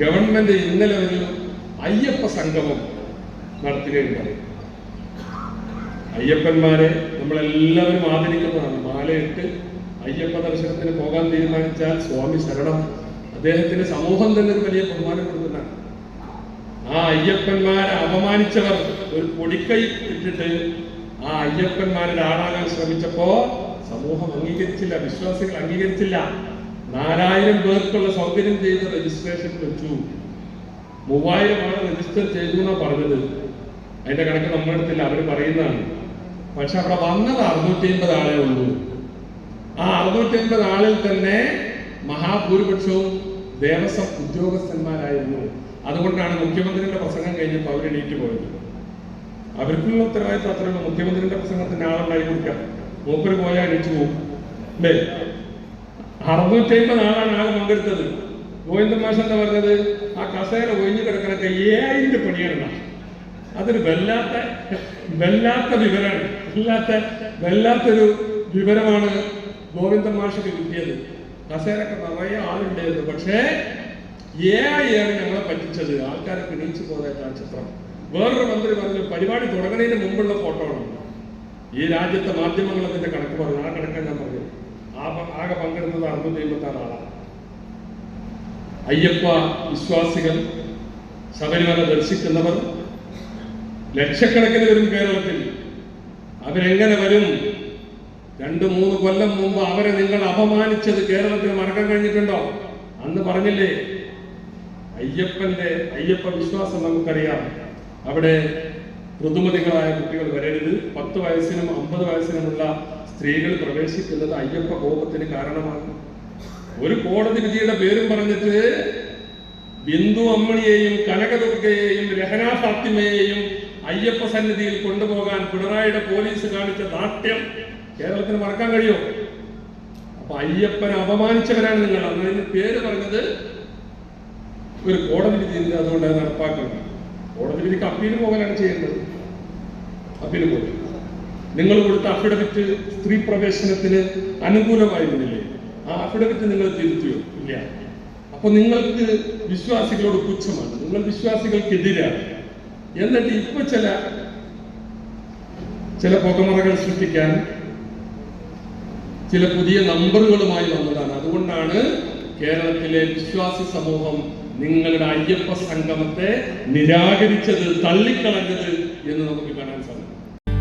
Government ഇന്നലെ ഒരു അയ്യപ്പ സംഗമം നടത്തുകയുണ്ടായി അയ്യപ്പന്മാരെ നമ്മളെല്ലാവരും ആദരിക്കുന്നതാണ് മാലയിട്ട് അയ്യപ്പ ദർശനത്തിന് പോകാൻ തീരുമാനിച്ചാൽ സ്വാമി ശരണം. അദ്ദേഹത്തിന്റെ സമൂഹം തന്നെ ഒരു വലിയ ബഹുമാനം കൊടുക്കുന്നതാണ് ആ അയ്യപ്പന്മാരെ അപമാനിച്ചവർ ഒരു പൊടിക്കൈ ഇട്ടിട്ട് ആ അയ്യപ്പന്മാരുടെ ആളാകാൻ ശ്രമിച്ചപ്പോ സമൂഹം അംഗീകരിച്ചില്ല വിശ്വാസികൾ അംഗീകരിച്ചില്ല. നാലായിരം പേർക്കുള്ള സൗകര്യം ചെയ്ത് രജിസ്ട്രേഷൻ വെച്ചു. മൂവായിരമാണ് രജിസ്റ്റർ ചെയ്തു എന്നാ പറഞ്ഞത്. അതിന്റെ കണക്ക് നമ്മുടെ അടുത്തില്ല അവർ പറയുന്നതാണ്. പക്ഷെ അവിടെ വന്നത് അറുന്നൂറ്റി അമ്പത് ആളെ ഉള്ളൂ. ആ അറുന്നൂറ്റി അമ്പത് ആളിൽ തന്നെ മഹാഭൂരിപക്ഷവും ദേവസ്വം ഉദ്യോഗസ്ഥന്മാരായിരുന്നു. അതുകൊണ്ടാണ് മുഖ്യമന്ത്രിയുടെ പ്രസംഗം കഴിഞ്ഞപ്പോൾ അവർ എണീറ്റ് പോയത്. അവർക്കുള്ള ഉത്തരവാദിത്വം അത്രയുള്ള. മുഖ്യമന്ത്രിയുടെ പ്രസംഗത്തിന് ആളുണ്ടായി കൊടുക്കാം. മൂപ്പര് പോയാൽ എണീറ്റ് പോകും അല്ലേ അറുന്നൂറ്റി അമ്പത് ആളാണ് ആകെ പങ്കെടുത്തത്. ഗോവിന്ദ മാഷ് എന്താ പറഞ്ഞത്? ആ കസേര ഒഴിഞ്ഞു കിടക്കണൊക്കെ ഏഴിന്റെ പണിയാണ് അതൊരു വല്ലാത്ത വല്ലാത്ത വിവരമാണ് വല്ലാത്ത വല്ലാത്തൊരു വിവരമാണ് ഗോവിന്ദ മാഷിക്ക് കിട്ടിയത്. കസേരൊക്കെ നിറയെ ആളുണ്ടായിരുന്നു. പക്ഷേ ഏയാണ് ഞങ്ങളെ പറ്റിച്ചത്. ആൾക്കാരെ പിടിച്ചു പോയതായിട്ട് ആ ചിത്രം. വേറൊരു മന്ത്രി പറഞ്ഞു പരിപാടി തുടങ്ങുന്നതിന് മുമ്പുള്ള ഫോട്ടോ ആണ്. ഈ രാജ്യത്തെ മാധ്യമങ്ങൾ അതിന്റെ കണക്ക് പറഞ്ഞു. ആ കണക്കാൻ ഞാൻ പറഞ്ഞു ആ പ- ആകെ പങ്കെടുത്തത് അറുന്നൂറ്റി അമ്പത്തി ആറ് ആളാണ്. അയ്യപ്പ വിശ്വാസികൾ ശബരിമല ദർശിക്കുന്നവർ ലക്ഷക്കണക്കിന് വരും കേരളത്തിൽ. അവരെങ്ങനെ വരും? രണ്ട് മൂന്ന് കൊല്ലം മുമ്പ് അവരെ നിങ്ങൾ അപമാനിച്ചത് കേരളത്തിൽ മറക്കാൻ കഴിഞ്ഞിട്ടുണ്ടോ? അന്ന് പറഞ്ഞില്ലേ? അയ്യപ്പന്റെ അയ്യപ്പ വിശ്വാസം നമുക്കറിയാം. അവിടെ ഋതുമതികളായ കുട്ടികൾ വരരുത്. പത്ത് വയസ്സിനും അമ്പത് വയസ്സിനുമുള്ള സ്ത്രീകൾ പ്രവേശിക്കുന്നത് അയ്യപ്പ കോപത്തിന് കാരണമാണ്. ഒരു കോടതി വിധിയുടെ പേരും പറഞ്ഞിട്ട് ബിന്ദു അമ്മണിയെയും കനകദുർഗയെയും രഹന ഫാത്തിമയെയും അയ്യപ്പ സന്നിധിയിൽ കൊണ്ടുപോകാൻ പിണറായിയുടെ പോലീസ് കാണിച്ച നാട്യം കേരളത്തിന് മറക്കാൻ കഴിയോ? അപ്പൊ അയ്യപ്പനെ അപമാനിച്ചവരാണ് നിങ്ങൾ. അതിന് പേര് പറഞ്ഞത് ഒരു കോടതി വിധി അതുകൊണ്ട് നടപ്പാക്കുന്നത്. കോടതി വിധിക്ക് അപ്പീൽ പോകലാണ് ചെയ്യേണ്ടത്. അപ്പീൽ പോകും നിങ്ങൾ കൊടുത്ത അഫിഡവിറ്റ് സ്ത്രീ പ്രവേശനത്തിന് അനുകൂലമായിരുന്നില്ലേ ആ അഫിഡവിറ്റ് നിങ്ങൾ തിരുത്തിയോ? ഇല്ല. അപ്പൊ നിങ്ങൾക്ക് വിശ്വാസികളോട് പുച്ഛമാണ്. നിങ്ങൾ വിശ്വാസികൾക്കെതിരാണ്. എന്നിട്ട് ഇപ്പൊ ചില ചില പുകമറകൾ സൃഷ്ടിക്കാൻ ചില പുതിയ നമ്പറുകളുമായി വന്നതാണ്. അതുകൊണ്ടാണ് കേരളത്തിലെ വിശ്വാസി സമൂഹം നിങ്ങളുടെ അയ്യപ്പ സംഗമത്തെ നിരാകരിച്ചത് തള്ളിക്കളഞ്ഞത് എന്ന് നമുക്ക് കാണാൻ സാധിക്കും.